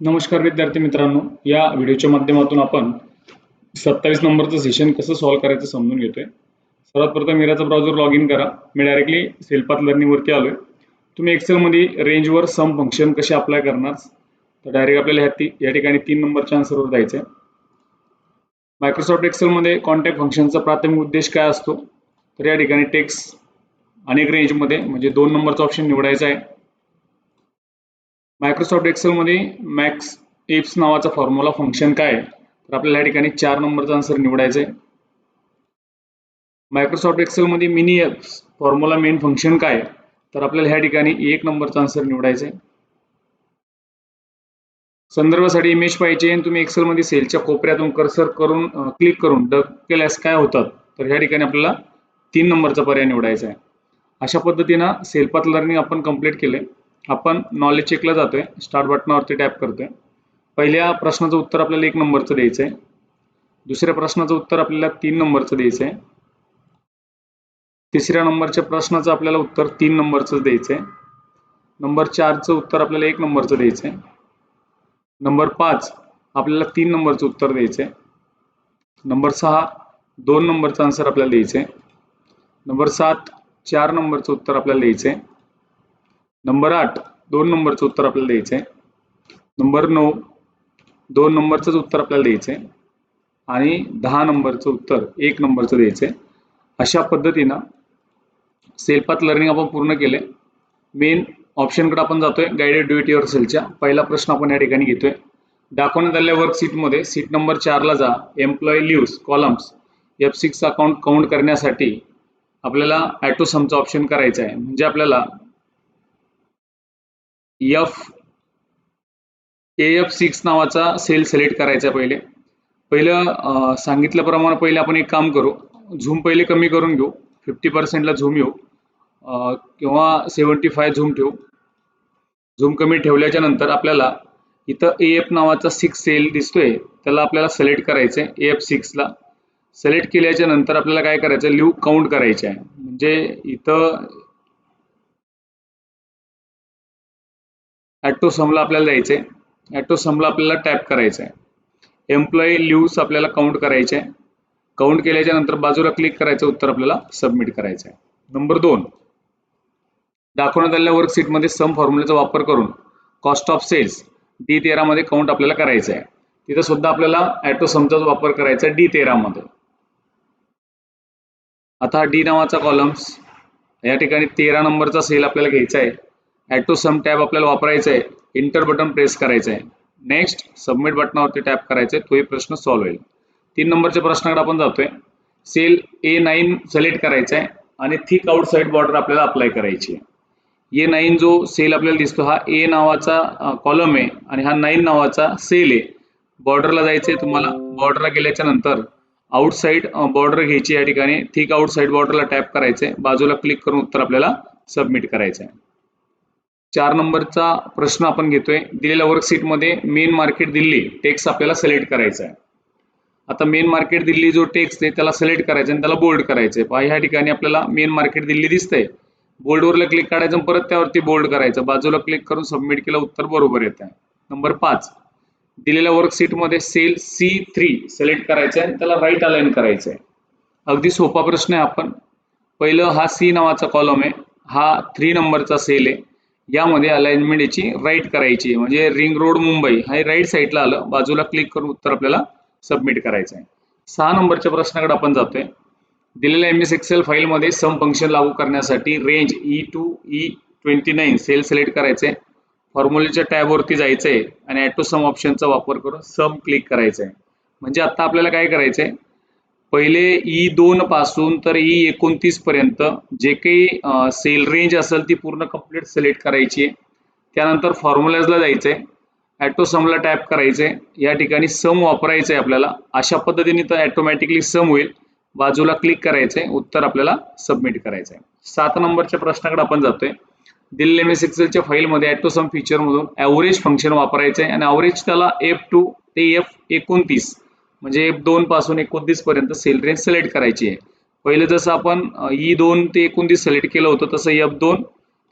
नमस्कार विद्यार्थी मित्रांनो. या व्हिडिओच्या माध्यमातून आपण सत्तावीस नंबरचं सेशन कसं सॉल्व्ह करायचं समजून घेतोय. सर्वात प्रथम मिराचा ब्राउझर लॉग इन करा. मी डायरेक्टली सेल्फात लर्निंगवरती आलोय. तुम्ही एक्सेलमध्ये रेंजवर सम फंक्शन कसे अप्लाय करणार? तर डायरेक्ट आपल्याला ह्या ती या ठिकाणी तीन नंबरच्या आन्सरवर जायचं आहे मायक्रोसॉफ्ट एक्सेलमध्ये कॉन्टॅक्ट फंक्शनचा प्राथमिक उद्देश काय असतो? तर या ठिकाणी टेक्स अनेक रेंजमध्ये म्हणजे दोन नंबरचा ऑप्शन निवडायचा आहे. मायक्रोसॉफ्ट एक्सेलमध्ये मॅक्स एप्स नावाचा फॉर्म्युला फंक्शन काय? आहे तर आपल्याला या ठिकाणी चार नंबरचा आन्सर निवडायचा आहे मायक्रोसॉफ्ट एक्सेलमध्ये min ifs formula main function काय? आहे तर आपल्याला ह्या ठिकाणी एक नंबरचा आन्सर निवडायचा आहे संदर्भासाठी इमेज पाहिजे आणि तुम्ही एक्सेलमध्ये सेलच्या कोपऱ्यातून कर्सर करून क्लिक करून डक केल्यास काय होतात? तर ह्या ठिकाणी आपल्याला तीन नंबरचा पर्याय निवडायचा आहे. अशा पद्धतीनं सेल्फात लर्निंग आपण कंप्लीट केले आपण नॉलेज चेकला जातोय. स्टार्ट बटनावरती टॅप करतोय. पहिल्या प्रश्नाचं उत्तर आपल्याला एक नंबरचं द्यायचं आहे दुसऱ्या प्रश्नाचं उत्तर आपल्याला तीन नंबरचं द्यायचं आहे तिसऱ्या नंबरच्या प्रश्नाचं आपल्याला उत्तर तीन नंबरचं द्यायचं आहे नंबर चारचं उत्तर आपल्याला एक नंबरचं द्यायचं आहे नंबर पाच आपल्याला तीन नंबरचं उत्तर द्यायचं आहे नंबर सहा दोन नंबरचं आन्सर आपल्याला द्यायचं आहे नंबर सात चार नंबरचं उत्तर आपल्याला द्यायचं आहे नंबर आठ दोन नंबरचं उत्तर आपल्याला द्यायचं आहे नंबर नऊ दोन नंबरचंच उत्तर आपल्याला द्यायचं आहे आणि दहा नंबरचं उत्तर एक नंबरचं द्यायचं आहे अशा पद्धतीनं सेल्फात लर्निंग आपण पूर्ण केले मेन ऑप्शनकडे आपण जातोय गायडेड ड्युटी युअर सेलच्या पहिला प्रश्न आपण या ठिकाणी घेतोय. दाखवण्यात आलेल्या वर्कशीटमध्ये सीट नंबर चारला जा employee leaves columns F six account count करण्यासाठी आपल्याला ॲटोसमचा ऑप्शन करायचा आहे. म्हणजे आपल्याला एफ ए एफ सिक्स नावाचा सेल सिलेक्ट करायचा पहिले. पहिलं सांगितल्याप्रमाणे पहिले आपण एक काम करू. झूम पहिले कमी करून घेऊ. फिफ्टी पर्सेंटला झूम येऊ. किंवा सेवन्टी फाय झूम ठेवू. झूम कमी ठेवल्याच्या नंतर आपल्याला इथं ए एफ नावाचा सिक्स सेल दिसतोय. त्याला आपल्याला सिलेक्ट करायचं आहे ए एफ सिक्सला सिलेक्ट केल्याच्यानंतर आपल्याला काय करायचं लिव्ह काउंट करायचे आहे म्हणजे इथं ॲटो समला आपल्याला द्यायचं. आहे ॲटो समला आपल्याला टॅप करायचं आहे एम्प्लॉई लिव्स आपल्याला काउंट करायचे. आहे काउंट केल्याच्यानंतर बाजूला क्लिक करायचं उत्तर आपल्याला सबमिट करायचं आहे नंबर दोन. दाखवण्यात आलेल्या वर्कशीटमध्ये सम फॉर्म्युलाचा वापर करून कॉस्ट ऑफ सेल्स डी तेरामध्ये काउंट आपल्याला करायचं आहे तिथं सुद्धा आपल्याला ॲटो समचाच वापर करायचा आहे डी तेरामध्ये आता डी नावाचा कॉलम्स या ठिकाणी तेरा नंबरचा सेल आपल्याला घ्यायचा आहे. ॲटो सम टॅब आपल्याला वापरायचा आहे इंटर बटन प्रेस करायचं आहे नेक्स्ट सबमिट बटनावरती टॅप करायचं आहे तोही प्रश्न सॉल्व्ह होईल. तीन नंबरच्या प्रश्नाकडे आपण जातोय. सेल ए नाईन सिलेक्ट करायचा आहे आणि थिक आउटसाईड बॉर्डर आपल्याला अप्लाय करायची आहे. ए नाईन जो सेल आपल्याला दिसतो हा ए नावाचा कॉलम आहे आणि हा नाईन नावाचा सेल आहे. बॉर्डरला जायचं आहे तुम्हाला. बॉर्डरला गेल्याच्यानंतर आउटसाईड बॉर्डर घ्यायची या ठिकाणी. थिक आउटसाईड बॉर्डरला टॅप करायचं आहे बाजूला क्लिक करून उत्तर आपल्याला सबमिट करायचं आहे चार नंबरचा प्रश्न आपण घेतोय. दिलेल्या वर्कशीटमध्ये मेन मार्केट दिल्ली टेक्स्ट आपल्याला सिलेक्ट करायचा आहे आता मेन मार्केट दिल्ली जो टेक्स्ट आहे त्याला सिलेक्ट करायचा आणि त्याला बोल्ड करायचं आहे ह्या ठिकाणी आपल्याला मेन मार्केट दिल्ली दिसतंय. बोल्डवरला क्लिक काढायचं परत त्यावरती बोल्ड करायचं. बाजूला क्लिक करून सबमिट केलं उत्तर बरोबर येत आहे नंबर पाच. दिलेल्या वर्कशीटमध्ये सेल सी थ्री सिलेक्ट करायचं आहे आणि त्याला राईट अलाइन करायचं आहे अगदी सोपा प्रश्न आहे आपण पहिलं हा सी नावाचा कॉलम आहे. हा थ्री नंबरचा सेल आहे. यामध्ये अलाइनमेंट याची राईट करायची म्हणजे रिंग रोड मुंबई हा राईट साईडला आलं. बाजूला क्लिक करून उत्तर आपल्याला सबमिट करायचं आहे. सहा नंबरच्या प्रश्नाकडे आपण जातोय. दिलेल्या एम एस एक्सेल फाईलमध्ये सम फंक्शन लागू करण्यासाठी range E two E twenty nine cell select करायचे फॉर्म्युलेच्या टॅबवरती जायचं आहे. आणि ॲटो सम ऑप्शनचा वापर करून सम क्लिक करायचं आहे. म्हणजे आता आपल्याला काय करायचं आहे? पहिले ई दोन पासून तर ई एकोणतीस पर्यंत जे काही सेल रेंज असेल ती पूर्ण कंप्लीट सिलेक्ट करायची आहे. त्यानंतर फॉर्म्युलाजला जायचं आहे समला टॅप करायचं आहे या ठिकाणी सम वापरायचं आहे आपल्याला. अशा पद्धतीने तर ॲटोमॅटिकली सम होईल. बाजूला क्लिक करायचं आहे उत्तर आपल्याला सबमिट करायचं आहे सात नंबरच्या प्रश्नाकडे आपण जातोय. दिल्ली एम एस एक्सेलच्या फाईलमध्ये ॲटोसम फीचरमधून ॲव्हरेज फंक्शन वापरायचं आहे आणि ॲव्हरेज त्याला एफ टू ते एफ एकोणतीस म्हणजे दोन पासून एकोणतीस पर्यंत सेल रेंज सिलेक्ट करायची आहे. पहिलं जसं आपण ई e दोन ते एकोणतीस सिलेक्ट केलं होतं तसं एफ दोन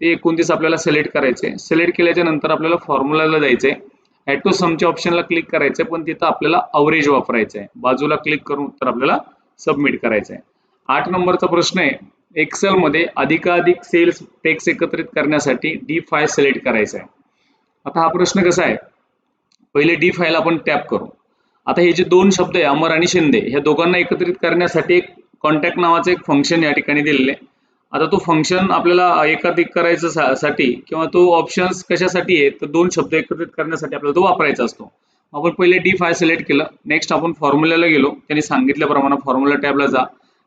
ते एकोणतीस आपल्याला सिलेक्ट करायचे सिलेक्ट केल्याच्यानंतर आपल्याला फॉर्म्युलाला जायचंय टू समच्या ऑप्शनला क्लिक करायचं आहे पण तिथं आपल्याला अवरेज वापरायचं आहे बाजूला क्लिक करून उत्तर आपल्याला सबमिट करायचं आहे आठ नंबरचा प्रश्न आहे एक्सेलमध्ये अधिकाधिक सेल्स टेक्स एकत्रित करण्यासाठी डी फाय सिलेक्ट करायचा आहे आता हा प्रश्न कसा आहे? पहिले डी फाईल आपण टॅप करू. आता हे जे दोन शब्द आहे अमर आणि शिंदे ह्या दोघांना एकत्रित करण्यासाठी एक कॉन्टॅक्ट नावाचं एक फंक्शन या ठिकाणी दिलेलं आहे. आता तो फंक्शन आपल्याला एकाधिक करायचं सा- साठी किंवा तो ऑप्शन्स कशासाठी आहे तर दोन शब्द एकत्रित करण्यासाठी आपल्याला तो वापरायचा असतो. आपण पहिले डी फाय सिलेक्ट केलं. नेक्स्ट आपण फॉर्म्युल्याला गेलो. त्यांनी सांगितल्याप्रमाणे फॉर्म्युला टॅबला जा.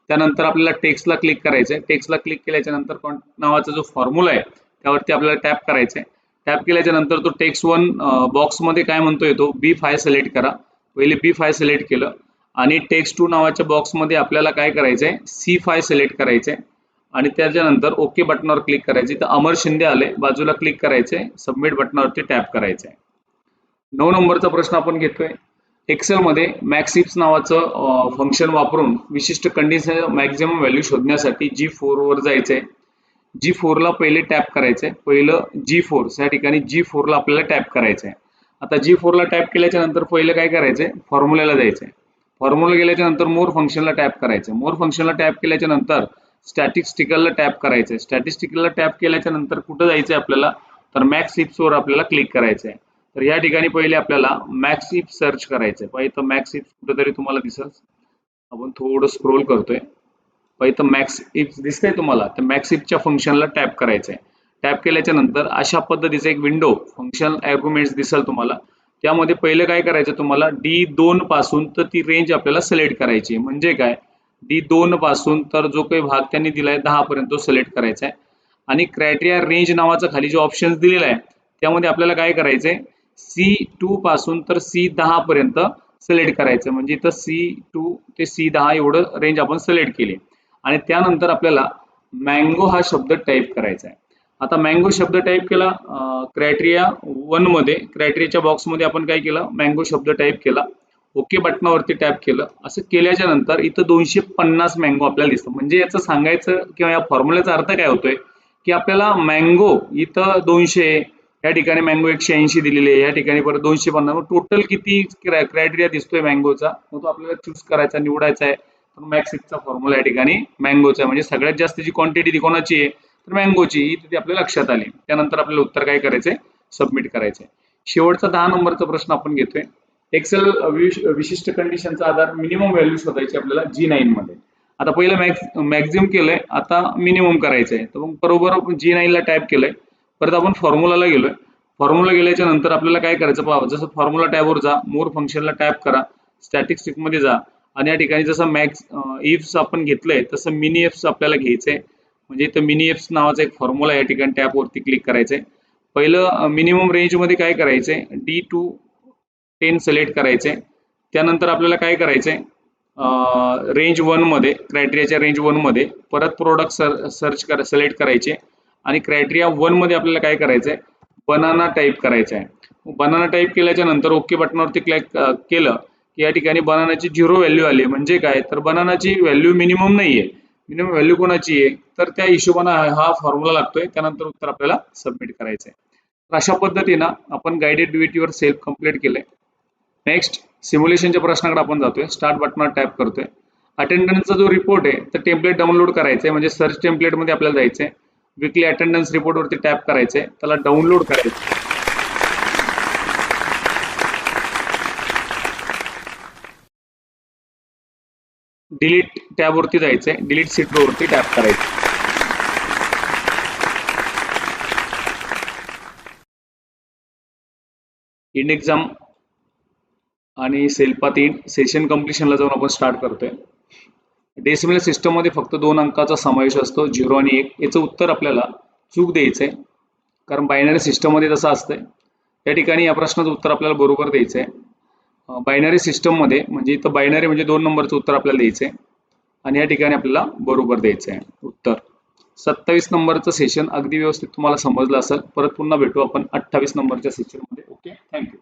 त्यानंतर आपल्याला टेक्स्टला क्लिक करायचं आहे टेक्स्टला क्लिक केल्याच्यानंतर कॉन नावाचा जो फॉर्म्युला आहे त्यावरती आपल्याला टॅप करायचं आहे टॅप केल्याच्यानंतर तो टेक्स्ट वन बॉक्समध्ये काय म्हणतो तो? बी फाय सिलेक्ट करा. पहिले बी फाय सिलेक्ट केलं आणि टेक्स्ट टू नावाच्या बॉक्समध्ये आपल्याला काय करायचं आहे सी फाय सिलेक्ट करायचं आहे आणि त्याच्यानंतर ओके बटनावर क्लिक करायचे तर अमर शिंदे आले. बाजूला क्लिक करायचे सबमिट बटनावरती टॅप करायचं आहे नऊ नंबरचा प्रश्न आपण घेतोय. एक्सेलमध्ये मॅक्सिप्स नावाचं फंक्शन वापरून विशिष्ट कंडिशन मॅक्झिमम व्हॅल्यू शोधण्यासाठी जी फोरवर जायचं आहे जी फोरला पहिले टॅप करायचं आहे पहिलं जी फोर या ठिकाणी जी फोरला आपल्याला टॅप करायचं आहे आता जी फोरला टॅप केल्याच्यानंतर पहिलं काय करायचंय फॉर्म्युल्याला जायचं. फॉर्म्युला गेल्याच्यानंतर मोर फंक्शनला टॅप करायचं. मोर फंक्शनला टॅप केल्याच्यानंतर स्टॅटिस्टिकलला टॅप करायचं. आहे स्टॅटिस्टिकलला टॅप केल्याच्यानंतर कुठं जायचं आहे आपल्याला? तर मॅक्स वर आपल्याला क्लिक करायचं आहे तर या ठिकाणी पहिले आपल्याला मॅक्स सर्च करायचंय. आहे पाहिजे तर मॅक्स कुठेतरी तुम्हाला दिसल. आपण थोडं स्क्रोल करतोय. पाहिजे तर मॅक्स इप्स दिसतंय तुम्हाला. तर मॅक्स इपच्या फंक्शनला टॅप करायचंय. टॅप केल्याच्यानंतर अशा पद्धतीचं एक विंडो फंक्शन आर्ग्युमेंट्स दिसेल तुम्हाला. त्यामध्ये पहिलं काय करायचं तुम्हाला? डी दोन पासून तर ती रेंज आपल्याला सिलेक्ट करायची आहे. म्हणजे काय? डी दोन पासून तर जो काही भाग त्यांनी दिलाय दहा पर्यंत तो सिलेक्ट करायचा आहे. आणि क्रायटेरिया रेंज नावाचा खाली जो ऑप्शन दिलेला आहे त्यामध्ये आपल्याला काय करायचंय? सी टू पासून तर सी दहा पर्यंत सिलेक्ट करायचं म्हणजे इथं सी टू ते सी दहा एवढं रेंज आपण सिलेक्ट केली आणि त्यानंतर आपल्याला मँगो हा शब्द टाईप करायचा आहे. आता मँगो शब्द टाईप केला क्रायटेरिया वनमध्ये क्रायटेरियाच्या बॉक्समध्ये आपण काय केलं? मँगो शब्द टाईप केला. ओके बटनावरती टॅप केलं. असं केल्याच्यानंतर इथं दोनशे पन्नास मँगो आपल्याला दिसतं. म्हणजे याचं सांगायचं किंवा या फॉर्म्युल्याचा अर्थ काय होतोय? की आपल्याला मँगो इथं दोनशे या ठिकाणी मँगो एकशे ऐंशी दिलेले आहे. या ठिकाणी परत दोनशे पन्नास. टोटल किती क्रायटेरिया दिसतोय मँगोचा मग तो आपल्याला चूज करायचा निवडायचा आहे. मॅक्सिकचा फॉर्म्युला या ठिकाणी मँगोचा म्हणजे सगळ्यात जास्त जी क्वांटिटी कोणाची आहे? तर मँगोची ही तिथे आपल्या लक्षात आली. त्यानंतर आपल्याला उत्तर काय करायचंय? सबमिट करायचंय. शेवटचा दहा नंबरचा प्रश्न आपण घेतोय. एक्सेल विशिष्ट कंडिशनचा आधार मिनिमम व्हॅल्यू शोधायची आपल्याला जी नाईन मध्ये. आता पहिलं मॅक्स मॅक्झिमम केलंय आता मिनिमम करायचं आहे तर मग बरोबर आपण जी नाईनला टाईप केलंय. परत आपण फॉर्म्युलाला गेलोय. फॉर्म्युला गेल्याच्यानंतर आपल्याला काय करायचं पहा जसं फॉर्म्युला टॅबवर जा मोर फंक्शनला टॅप करा स्टॅटिस्टिकमध्ये जा. आणि या ठिकाणी जसं मॅक्स इफ्स आपण घेतलंय तसं मिनी एफ्स आपल्याला घ्यायचंय. म्हणजे इथं मिनी एप्स नावाचा एक फॉर्म्युला या ठिकाणी टॅपवरती क्लिक करायचं आहे पहिलं मिनिमम रेंजमध्ये काय करायचं आहे डी टू टेन सिलेक्ट करायचं आहे त्यानंतर आपल्याला काय करायचं आहे रेंज वनमध्ये क्रायटेरियाच्या रेंज वनमध्ये परत प्रोडक्ट सर सर्च कर सिलेक्ट करायचे. आणि क्रायटेरिया वनमध्ये आपल्याला काय करायचं आहे बनाना टाईप करायचं आहे बनाना टाईप केल्याच्यानंतर ओके बटनावरती क्लिक केलं की या ठिकाणी बनानाची झिरो व्हॅल्यू आली म्हणजे काय? तर बनानाची व्हॅल्यू मिनिमम नाही आहे मिनिमम व्हॅल्यू कोणाची आहे? तर त्या हिशोबाने हा फॉर्म्युला लागतोय. त्यानंतर उत्तर आपल्याला सबमिट करायचं आहे तर अशा पद्धतीनं आपण गायडेड वर सेल्फ कंप्लीट केलंय. नेक्स्ट सिम्युलेशनच्या प्रश्नाकडे आपण जातोय. स्टार्ट बटनावर टॅप करतोय. अटेंडन्सचा जो रिपोर्ट आहे तर टेम्पलेट डाउनलोड करायचं आहे म्हणजे सर्च टेम्पलेटमध्ये आपल्याला जायचंय. विकली अटेंडन्स रिपोर्टवरती टॅप करायचंय. त्याला डाउनलोड करायचं डिलीट टॅबवरती जायचंय. डिलीट सीट वरती टॅप करायचं. इन एक्झाम आणि सेल्फा तीन सेशन कम्प्लिशनला जाऊन आपण स्टार्ट करतोय. डेसिमल सिस्टममध्ये फक्त दोन अंकाचा समावेश असतो झिरो आणि एक. याचं उत्तर आपल्याला चूक द्यायचं आहे कारण बायनरी सिस्टममध्ये तसं असतंय. त्या ठिकाणी या प्रश्नाचं उत्तर आपल्याला बरोबर द्यायचं आहे बायनरी सिस्टममध्ये म्हणजे इथं बायनरी म्हणजे दोन नंबरचं उत्तर आपल्याला द्यायचंय. आणि या ठिकाणी आपल्याला बरोबर द्यायचं आहे उत्तर. सत्तावीस नंबरचं सेशन अगदी व्यवस्थित तुम्हाला समजलं असेल. परत पुन्हा भेटू आपण अठ्ठावीस नंबरच्या सेशनमध्ये ओके थँक्यू